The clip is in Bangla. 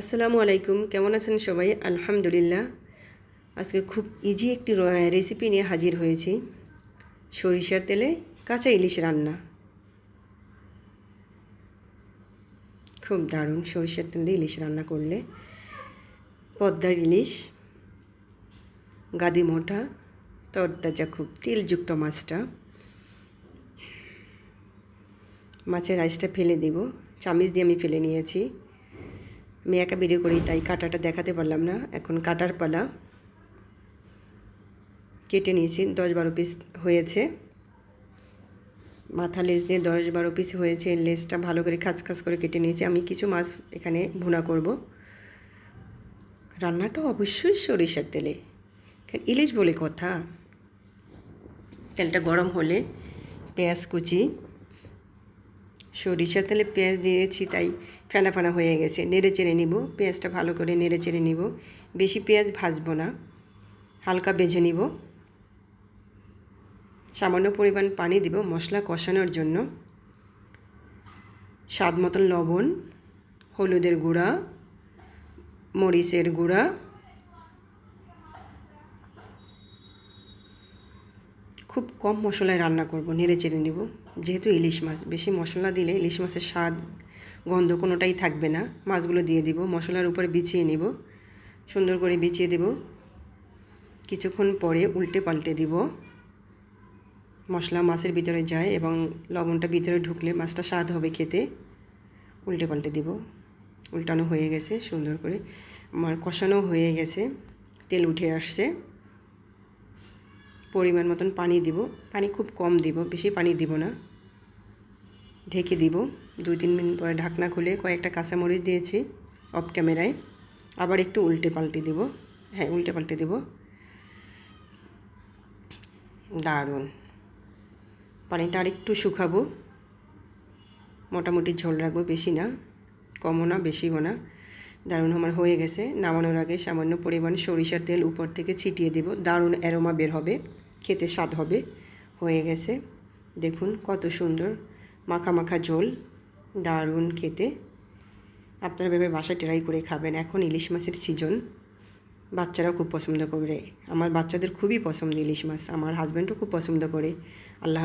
আসসালামু আলাইকুম, কেমন আছেন সবাই? আলহামদুলিল্লাহ। আজকে খুব ইজি একটি রেসিপি নিয়ে হাজির হয়েছি। সরিষার তেলে কাঁচা ইলিশ রান্না। খুব দারুণ সরিষার তেল দিয়ে ইলিশ রান্না করলে। পদ্মার ইলিশ, গাদি মোটা, তরতাজা খুব তেলযুক্ত মাছটা। মাছের রাইসটা ফেলে দিব। চামিচ দিয়ে আমি ফেলে নিয়েছি। আমি একা ভিডিও করি, তাই কাটাটা দেখাতে পারলাম না। এখন কাটার পালা কেটে নিয়েছি, দশ বারো পিস হয়েছে। মাথা লেজ দিয়ে দশ বারো পিস হয়েছে লেজটা ভালো করে খাচ খাচ করে কেটে নিয়েছি। আমি কিছু মাছ এখানে ভুনা করব। রান্নাটা অবশ্যই সরিষার তেলে। ইলিশ বলে কথা। তেলটা গরম হলে পেঁয়াজ কুচি সরিষার তেলে পেঁয়াজ দিয়েছি, তাই ফেনা ফেনা হয়ে গেছে। নেড়ে চেড়ে নিব, পেঁয়াজটা ভালো করে নেড়ে চেড়ে নিব। বেশি পেঁয়াজ ভাজবো না, হালকা বেজে নিব। সামান্য পরিমাণ পানি দিব মশলা কষানোর জন্য। স্বাদ মতন লবণ, হলুদের গুঁড়া, মরিচের গুঁড়া খুব কম মশলায় রান্না করব, নেড়ে চেড়ে নিব। যেহেতু ইলিশ মাছ, বেশি মশলা দিলে ইলিশ মাছের স্বাদ, গন্ধ কোনোটাই থাকবে না। মাছগুলো দিয়ে দিব, মশলার উপরে বিছিয়ে নিব। সুন্দর করে বিছিয়ে দেব। কিছুক্ষণ পরে উল্টে পাল্টে দিব। মশলা মাছের ভিতরে যায় এবং লবণটা ভিতরে ঢুকলে মাছটা স্বাদ হবে খেতে। উল্টে পাল্টে দিব। উল্টানো হয়ে গেছে, সুন্দর করে। আমার কষানো হয়ে গেছে। তেল উঠে আসছে। পরিমাণ মতন পানি দিব। পানি খুব কম দিব, বেশি পানি দিব না। ঢেকে দিব। দুই তিন মিনিট পরে ঢাকনা খুলে কয়েকটা কাঁচামরিচ দিয়েছি অফ ক্যামেরায় আবার একটু উল্টে পাল্টে দেব। হ্যাঁ উল্টে পাল্টে দেব। দারুণ। পানিটা আর একটু শুকাবো। মোটামুটি ঝোল রাখব, বেশি না। কমও না, বেশিও না। দারুণ আমার হয়ে গেছে। নামানোর আগে সামান্য পরিমাণ সরিষার তেল উপর থেকে ছিটিয়ে দেব। দারুণ অ্যারোমা বের হবে। খেতে স্বাদ হবে, হয়ে গেছে। দেখুন কত সুন্দর মাখা মাখা ঝোল, দারুণ খেতে। আপনারা ভেবে বাসা ট্রাই করে খাবেন। এখন ইলিশ মাছের সিজন বাচ্চারাও খুব পছন্দ করে। আমার বাচ্চাদের খুবই পছন্দ ইলিশ মাছ। আমার হাজব্যান্ডও খুব পছন্দ করে। আল্লাহ